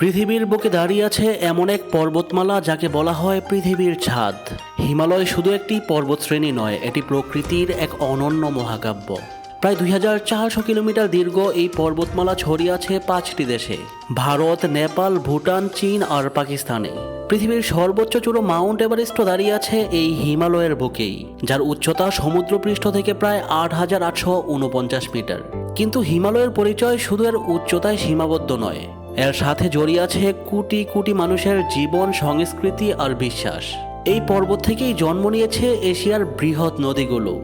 পৃথিবীর বুকে দাঁড়িয়ে আছে এমন এক পর্বতমালা যাকে বলা হয় পৃথিবীর ছাদ। হিমালয় শুধু একটি পর্বতশ্রেণী নয়, এটি প্রকৃতির এক অনন্য মহাকাব্য। প্রায় দুই হাজার চারশো কিলোমিটার দীর্ঘ এই পর্বতমালা ছড়িয়ে আছে পাঁচটি দেশে, ভারত, নেপাল, ভুটান, চীন আর পাকিস্তানে। পৃথিবীর সর্বোচ্চ চূড়ো মাউন্ট এভারেস্টও দাঁড়িয়ে আছে এই হিমালয়ের বুকেই, যার উচ্চতা সমুদ্রপৃষ্ঠ থেকে প্রায় আট হাজার আটশো উনপঞ্চাশ মিটার। কিন্তু হিমালয়ের পরিচয় শুধু এর উচ্চতায় সীমাবদ্ধ নয় এর সাথে জড়িয়ে আছে কোটি কোটি মানুষের জীবন, সংস্কৃতি আর বিশ্বাস। এই পর্বত থেকেই জন্ম নিয়েছে এশিয়ার বৃহৎ নদীগুলো।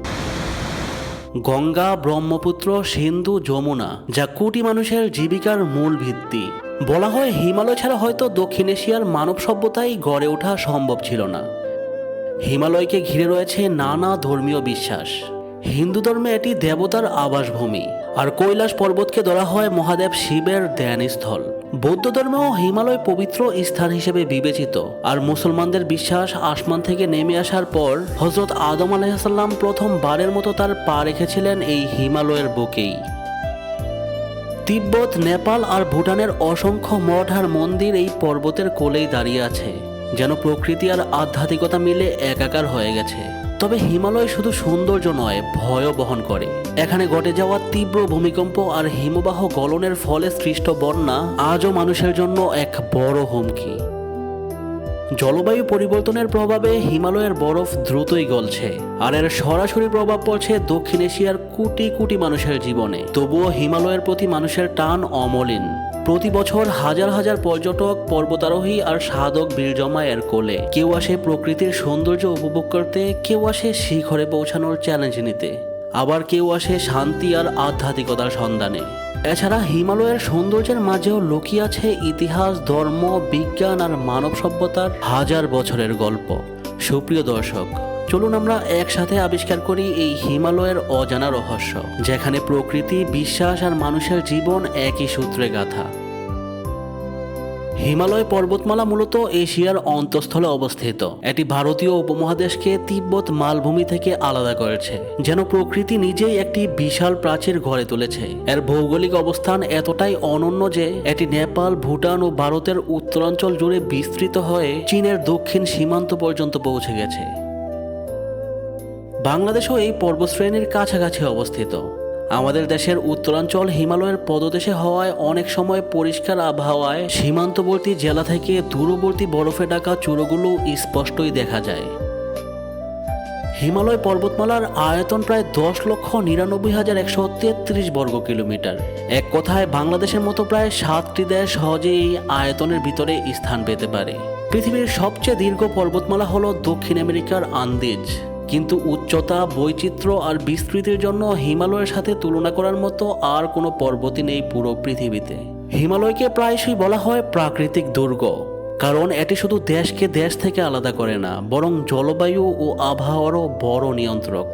গঙ্গা, ব্রহ্মপুত্র, সিন্ধু, যমুনা, যা কোটি মানুষের জীবিকার মূল ভিত্তি। বলা হয় হিমালয় ছাড়া হয়তো দক্ষিণ এশিয়ার মানব সভ্যতাই গড়ে ওঠা সম্ভব ছিল না। হিমালয়কে ঘিরে রয়েছে নানা ধর্মীয় বিশ্বাস। হিন্দু ধর্মে এটি দেবতার আবাসভূমি। আর কৈলাস পর্বতকে ধরা হয় মহাদেব শিবের ধ্যানস্থল। বৌদ্ধ ধর্মেও হিমালয় পবিত্র স্থান হিসেবে বিবেচিত। আর মুসলমানদের বিশ্বাস আসমান থেকে নেমে আসার পর হজরত আদম আলাইসাল্লাম প্রথমবারের মতো তার পা রেখেছিলেন এই হিমালয়ের বুকেই। তিব্বত, নেপাল আর ভুটানের অসংখ্য মঠ আর মন্দির এই পর্বতের কোলেই দাঁড়িয়ে আছে, যেন প্রকৃতি আর আধ্যাত্মিকতা মিলে একাকার হয়ে গেছে। তবে হিমালয় শুধু সৌন্দর্য নয়, ভয়ও বহন করে। এখানে ঘটে যাওয়া তীব্র ভূমিকম্প আর হিমবাহ গলনের ফলে সৃষ্ট বন্যা আজও মানুষের জন্য এক বড় হুমকি। জলবায়ু পরিবর্তনের প্রভাবে হিমালয়ের বরফ দ্রুতই গলছে, আর এর সরাসরি প্রভাব পড়ছে দক্ষিণ এশিয়ার কোটি কোটি মানুষের জীবনে। তবুও হিমালয়ের প্রতি মানুষের টান অমলিন। প্রতি বছর হাজার হাজার পর্যটক, পর্বতারোহী আর সাধক বীর জমায় এর কোলে। কেউ আসে প্রকৃতির সৌন্দর্য উপভোগ করতে, কেউ আসে শিখরে পৌঁছানোর চ্যালেঞ্জ নিতে। আবার কেউ আসে শান্তি আর আধ্যাত্মিকতার সন্ধানে। এছাড়া হিমালয়ের সৌন্দর্যের মাঝেও লুকিয়ে আছে ইতিহাস, ধর্ম, বিজ্ঞান আর মানব সভ্যতার হাজার বছরের গল্প। সুপ্রিয় দর্শক, চলুন আমরা একসাথে আবিষ্কার করি এই হিমালয়ের অজানা রহস্য, যেখানে প্রকৃতি, বিশ্বাস আর মানুষের জীবন একই সূত্রে গাথা। হিমালয় পর্বতমালা মূলত এশিয়ার অন্তঃস্থলে অবস্থিত। এটি ভারতীয় উপমহাদেশকে তিব্বত মালভূমি থেকে আলাদা করেছে, যেন প্রকৃতি নিজেই একটি বিশাল প্রাচীর গড়ে তুলেছে। এর ভৌগোলিক অবস্থান এতটাই অনন্য যে, এটি নেপাল, ভুটান ও ভারতের উত্তরাঞ্চল জুড়ে বিস্তৃত হয়ে চীনের দক্ষিণ সীমান্ত পর্যন্ত পৌঁছে গেছে। বাংলাদেশও এই পর্বতশ্রেণীর কাছাকাছি অবস্থিত। আমাদের দেশের উত্তরাঞ্চল হিমালয়ের পদদেশে হওয়ায় অনেক সময় পরিষ্কার আবহাওয়ায় সীমান্তবর্তী জেলা থেকে দূরবর্তী বরফে ঢাকা চূড়োগুলো স্পষ্টই দেখা যায়। হিমালয় পর্বতমালার আয়তন প্রায় দশ লক্ষ নিরানব্বই হাজার একশো তেত্রিশ বর্গ কিলোমিটার। এক কথায়, বাংলাদেশের মতো প্রায় সাতটি দেশ সহজেই আয়তনের ভিতরে স্থান পেতে পারে। পৃথিবীর সবচেয়ে দীর্ঘ পর্বতমালা হলো দক্ষিণ আমেরিকার আন্দিজ। কিন্তু উচ্চতা, বৈচিত্র্য আর বিস্তৃতির জন্য হিমালয়ের সাথে তুলনা করার মতো আর কোনো পর্বতই নেই পুরো পৃথিবীতে। হিমালয়কে প্রায়শই বলা হয় প্রাকৃতিক দুর্গ, কারণ এটি শুধু দেশকে দেশ থেকে আলাদা করে না, বরং জলবায়ু ও আবহাওয়ারও বড় নিয়ন্ত্রক।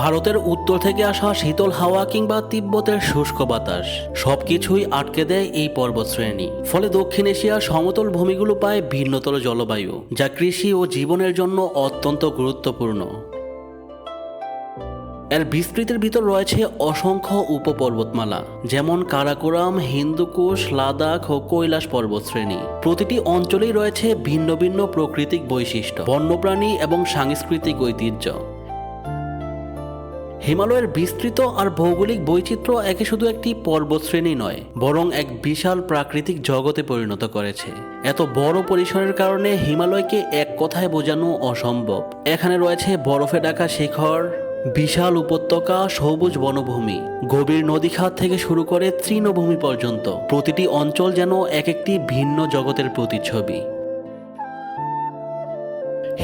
ভারতের উত্তর থেকে আসা শীতল হাওয়া কিংবা তিব্বতের শুষ্ক বাতাস, সবকিছুই আটকে দেয় এই পর্বতশ্রেণী। ফলে দক্ষিণ এশিয়ার সমতল ভূমিগুলো পায় ভিন্নতর জলবায়ু, যা কৃষি ও জীবনের জন্য অত্যন্ত গুরুত্বপূর্ণ। এর বিস্তৃতির ভিতর রয়েছে অসংখ্য উপপর্বতমালা, যেমন কারাকোরাম, হিন্দুকুশ, লাদাখ ও কৈলাস পর্বতশ্রেণী। প্রতিটি অঞ্চলেই রয়েছে ভিন্ন ভিন্ন প্রাকৃতিক বৈশিষ্ট্য, বন্যপ্রাণী এবং সাংস্কৃতিক ঐতিহ্য। হিমালয়ের বিস্তৃত আর ভৌগোলিক বৈচিত্র্য একে শুধু একটি পর্বতশ্রেণী নয়, বরং এক বিশাল প্রাকৃতিক জগতে পরিণত করেছে। এত বড় পরিসরের কারণে হিমালয়কে এক কথায় বোঝানো অসম্ভব। এখানে রয়েছে বরফে ঢাকা শিখর বিশাল উপত্যকা সবুজ বনভূমি। গভীর নদীখাত থেকে শুরু করে তৃণভূমি পর্যন্ত। প্রতিটি অঞ্চল যেন এক একটি ভিন্ন জগতের প্রতিচ্ছবি।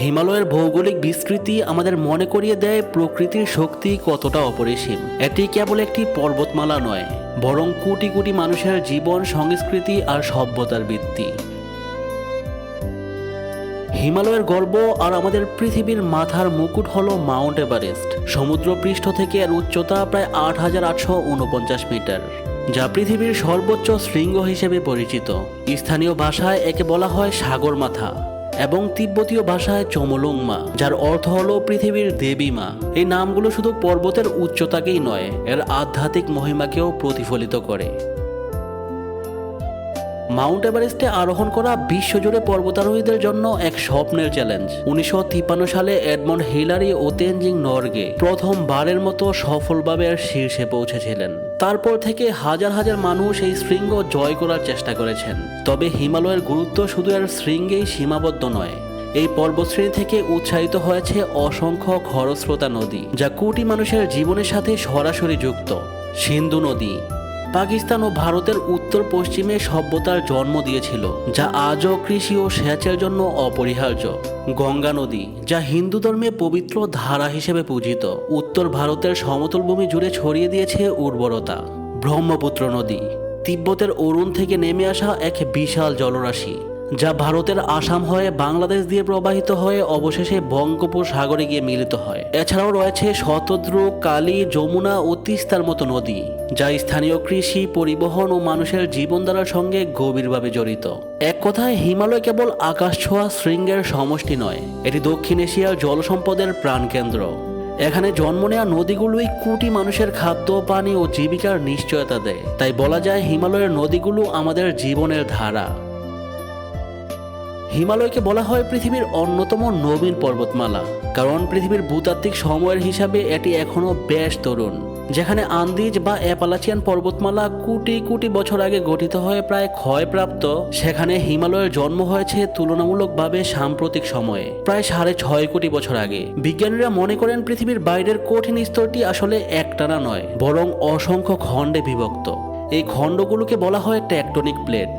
হিমালয়ের ভৌগোলিক বিস্তৃতি আমাদের মনে করিয়ে দেয় প্রকৃতির শক্তি কতটা অপরিসীম। এটি কেবল একটি পর্বতমালা নয়, বরং কোটি কোটি মানুষের জীবন, সংস্কৃতি আর সভ্যতার ভিত্তি। হিমালয়ের গর্ব আর আমাদের পৃথিবীর মাথার মুকুট হল মাউন্ট এভারেস্ট। সমুদ্র পৃষ্ঠ থেকে এর উচ্চতা প্রায় আট হাজার আটশো উনপঞ্চাশ মিটার, যা পৃথিবীর সর্বোচ্চ শৃঙ্গ হিসেবে পরিচিত। স্থানীয় ভাষায় একে বলা হয় সাগর মাথা এবং তিব্বতীয় ভাষায় চমলুংমা, যার অর্থ হলো পৃথিবীর দেবী মা। এই নামগুলো শুধু পর্বতের উচ্চতাকেই নয়, এর আধ্যাত্মিক মহিমাকেও প্রতিফলিত করে। মাউন্ট এভারেস্টে আরোহণ করা বিশ্বজুড়ে পর্বতারোহীদের জন্য এক স্বপ্নের চ্যালেঞ্জ। উনিশশো সালে এডমন্ড হিলারি ও তেনজিং নর্গে প্রথমবারের মতো সফলভাবে শীর্ষে পৌঁছেছিলেন। তারপর থেকে হাজার হাজার মানুষ এই শৃঙ্গ জয় করার চেষ্টা করেছেন। তবে হিমালয়ের গুরুত্ব শুধু এর শৃঙ্গেই সীমাবদ্ধ নয়। এই পর্বতশ্রেণী থেকে উৎসাহিত হয়েছে অসংখ্য খরস্রোতা নদী, যা কোটি মানুষের জীবনের সাথে সরাসরি যুক্ত। সিন্ধু নদী পাকিস্তান ও ভারতের উত্তর পশ্চিমে সভ্যতার জন্ম দিয়েছিল, যা আজও কৃষি ও সেচের জন্য অপরিহার্য। গঙ্গা নদী, যা হিন্দু ধর্মে পবিত্র ধারা হিসেবে পূজিত, উত্তর ভারতের সমতল ভূমি জুড়ে ছড়িয়ে দিয়েছে উর্বরতা। ব্রহ্মপুত্র নদী, তিব্বতের অরুণ থেকে নেমে আসা এক বিশাল জলরাশি। যা ভারতের আসাম হয়ে বাংলাদেশ দিয়ে প্রবাহিত হয়ে অবশেষে বঙ্গোপসাগরে গিয়ে মিলিত হয়। এছাড়াও রয়েছে শতদ্রু কালী, যমুনা ও তিস্তার মতো নদী, যা স্থানীয় কৃষি, পরিবহন ও মানুষের জীবনধারার সঙ্গে গভীরভাবে জড়িত। এক কথায়, হিমালয় কেবল আকাশ ছোঁয়া শৃঙ্গের সমষ্টি নয়, এটি দক্ষিণ এশিয়ার জলসম্পদের প্রাণকেন্দ্র। এখানে জন্ম নেওয়া নদীগুলোই কোটি মানুষের খাদ্য, পানি ও জীবিকার নিশ্চয়তা দেয়। তাই বলা যায়, হিমালয়ের নদীগুলো আমাদের জীবনের ধারা। হিমালয়কে বলা হয় পৃথিবীর অন্যতম নবীন পর্বতমালা, কারণ পৃথিবীর ভূতাত্ত্বিক সময়ের হিসাবে এটি এখনও বেশ তরুণ, যেখানে আন্দিজ বা অ্যাপালাচিয়ান পর্বতমালা কোটি কোটি বছর আগে গঠিত হয়ে প্রায় ক্ষয়প্রাপ্ত, সেখানে হিমালয়ের জন্ম হয়েছে তুলনামূলকভাবে সাম্প্রতিক সময়ে, প্রায় সাড়ে ছয় কোটি বছর আগে। বিজ্ঞানীরা মনে করেন পৃথিবীর বাইরের কঠিন স্তরটি আসলে একটানা নয়, বরং অসংখ্য খণ্ডে বিভক্ত। এই খণ্ডগুলোকে বলা হয় ট্যাকটনিক প্লেট।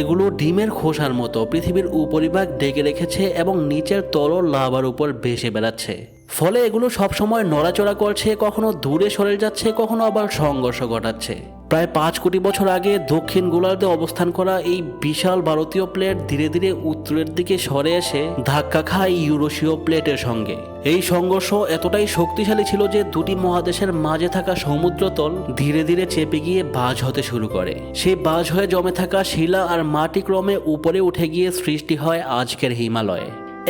এগুলো ডিমের খোসার মতো পৃথিবীর উপরিভাগ ঢেকে রেখেছে এবং নিচের তরল লাভার উপর ভেসে বেড়াচ্ছে। ফলে এগুলো সবসময় নড়াচড়া করছে, কখনো দূরে সরে যাচ্ছে, কখনো আবার সংঘর্ষ ঘটাচ্ছে। প্রায় পাঁচ কোটি বছর আগে দক্ষিণ গোলার্ধে অবস্থান করা এই বিশাল ভারতীয় প্লেট ধীরে ধীরে উত্তরের দিকে সরে এসে ধাক্কা খায় ইউরোশীয় প্লেটের সঙ্গে। এই সংঘর্ষ এতটাই শক্তিশালী ছিল যে দুটি মহাদেশের মাঝে থাকা সমুদ্রতল ধীরে ধীরে চেপে গিয়ে বাজ হতে শুরু করে। সেই বাজ হয়ে জমে থাকা শিলা আর মাটি ক্রমে উপরে উঠে গিয়ে সৃষ্টি হয় আজকের হিমালয়ে।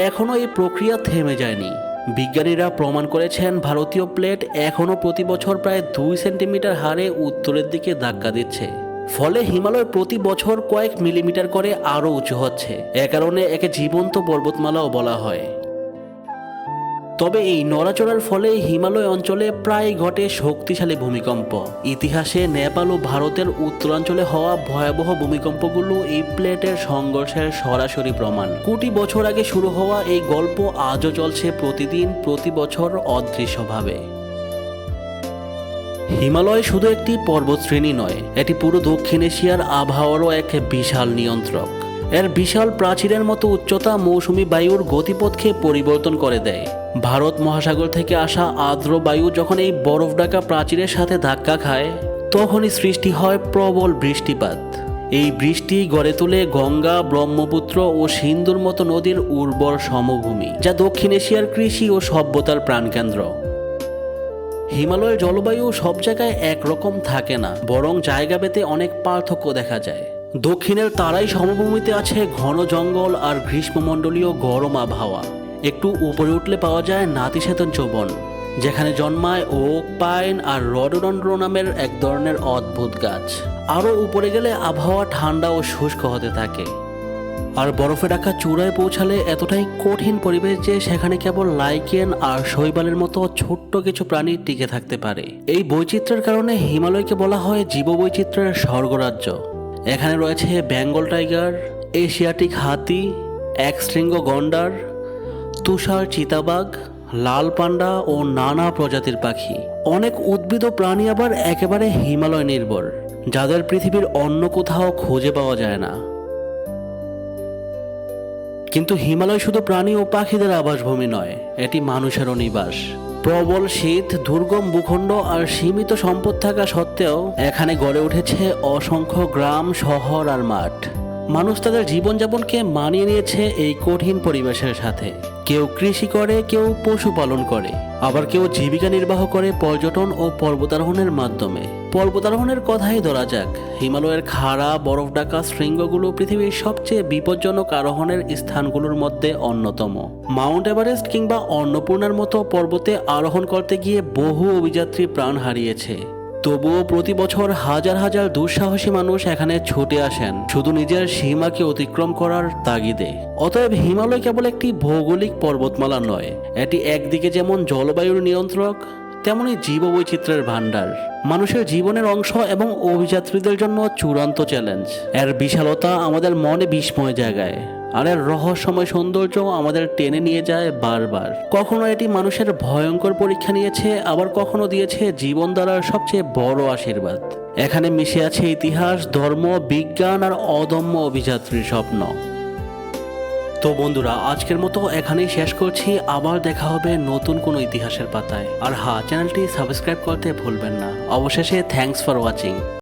এখনও এই প্রক্রিয়া থেমে যায়নি। বিজ্ঞানীরা প্রমাণ করেছেন, ভারতীয় প্লেট এখনও প্রতি বছর প্রায় দুই সেন্টিমিটার হারে উত্তরের দিকে ধাক্কা দিচ্ছে। ফলে হিমালয় প্রতি বছর কয়েক মিলিমিটার করে আরও উঁচু হচ্ছে। এ কারণে একে জীবন্ত পর্বতমালাও বলা হয়। তবে এই নড়াচড়ার ফলে হিমালয় অঞ্চলে প্রায় ঘটে শক্তিশালী ভূমিকম্প। ইতিহাসে নেপাল ও ভারতের উত্তরাঞ্চলে হওয়া ভয়াবহ ভূমিকম্পগুলো এই প্লেটের সংঘর্ষের সরাসরি প্রমাণ। কোটি বছর আগে শুরু হওয়া এই গল্প আজও চলছে প্রতিদিন, প্রতি বছর অদৃশ্যভাবে। হিমালয় শুধু একটি পর্বতশ্রেণী নয়, এটি পুরো দক্ষিণ এশিয়ার আবহাওয়ারও এক বিশাল নিয়ন্ত্রক। এর বিশাল প্রাচীরের মতো উচ্চতা মৌসুমি বায়ুর গতিপথকে পরিবর্তন করে দেয়। ভারত মহাসাগর থেকে আসা আর্দ্র বায়ু যখন এই বরফ ঢাকা প্রাচীরের সাথে ধাক্কা খায়, তখনই সৃষ্টি হয় প্রবল বৃষ্টিপাত। এই বৃষ্টি গড়ে তোলে গঙ্গা, ব্রহ্মপুত্র ও সিন্ধুর মতো নদীর উর্বর সমভূমি, যা দক্ষিণ এশিয়ার কৃষি ও সভ্যতার প্রাণকেন্দ্র। হিমালয়ের জলবায়ু সব জায়গায় একরকম থাকে না, বরং জায়গা পেতে অনেক পার্থক্য দেখা যায়। দক্ষিণের তারাই সমভূমিতে আছে ঘন জঙ্গল আর গ্রীষ্মমণ্ডলীয় গরম আবহাওয়া। একটু উপরে উঠলে পাওয়া যায় নাতিসেতন চৌবন, যেখানে জন্মায় ওক, পাইন আর রডোডন্ড্র নামের এক ধরনের অদ্ভুত গাছ। আরও উপরে গেলে আবহাওয়া ঠান্ডা ও শুষ্ক হতে থাকে। আর বরফে ঢাকা চূড়ায় পৌঁছালে এতটাই কঠিন পরিবেশ যে সেখানে কেবল লাইকেন আর শৈবালের মতো ছোট্ট কিছু প্রাণী টিকে থাকতে পারে। এই বৈচিত্র্যের কারণে হিমালয়কে বলা হয় জীববৈচিত্র্যের স্বর্গরাজ্য। এখানে রয়েছে বেঙ্গল টাইগার, এশিয়াটিক হাতি, একশৃঙ্গ গন্ডার, তুষার চিতাবাঘ, লাল পান্ডা ও নানা প্রজাতির পাখি। অনেক উদ্ভিদ ও প্রাণী আবার একেবারে হিমালয় নির্ভর, যাদের পৃথিবীর অন্য কোথাও খুঁজে পাওয়া যায় না। কিন্তু হিমালয় শুধু প্রাণী ও পাখিদের আবাসভূমি নয়, এটি মানুষেরও নিবাস। প্রবল শীত, দুর্গম ভূখণ্ড আর সীমিত সম্পদ থাকা সত্ত্বেও এখানে গড়ে উঠেছে অসংখ্য গ্রাম, শহর আর মাঠ। মানুষ তাদের জীবনযাপনকে মানিয়ে নিয়েছে এই কঠিন পরিবেশের সাথে। কেউ কৃষি করে, কেউ পশুপালন করে। আবার কেউ জীবিকা নির্বাহ করে পর্যটন ও পর্বতারোহণের মাধ্যমে। পর্বতারোহণের কথাই ধরা যাক। হিমালয়ের খাড়া, বরফ ডাকা শৃঙ্গগুলো পৃথিবীর সবচেয়ে বিপজ্জনক আরোহণের স্থানগুলোর মধ্যে অন্যতম। মাউন্ট এভারেস্ট কিংবা অন্নপূর্ণার মতো পর্বতে আরোহণ করতে গিয়ে বহু অভিযাত্রী প্রাণ হারিয়েছে। তবুও প্রতি বছর হাজার হাজার দুঃসাহসী মানুষ এখানে ছুটে আসেন, শুধু নিজের সীমাকে অতিক্রম করার তাগিদে। অতএব হিমালয় কেবল একটি ভৌগোলিক পর্বতমালা নয়, এটি একদিকে যেমন জলবায়ুর নিয়ন্ত্রক তেমনি জীববৈচিত্র্যের ভাণ্ডার। মানুষের জীবনের অংশ এবং অভিযাত্রীদের জন্য চূড়ান্ত চ্যালেঞ্জ এর বিশালতা আমাদের মনে বিস্ময় জায়গায় আর এর রহস্যময় সৌন্দর্য আমাদের টেনে নিয়ে যায় বারবার। কখনো এটি মানুষের ভয়ঙ্কর পরীক্ষা নিয়েছে, আবার কখনো দিয়েছে জীবন দ্বারার সবচেয়ে বড় আশীর্বাদ। এখানে মিশে আছে ইতিহাস, ধর্ম, বিজ্ঞান, আর অদম্য অভিযাত্রীর স্বপ্ন। তো বন্ধুরা, আজকের মতো এখানেই শেষ করছি। আবার দেখা হবে নতুন কোনো ইতিহাসের পাতায়। আর হ্যাঁ চ্যানেলটি সাবস্ক্রাইব করতে ভুলবেন না। অবশেষে থ্যাংকস ফর ওয়াচিং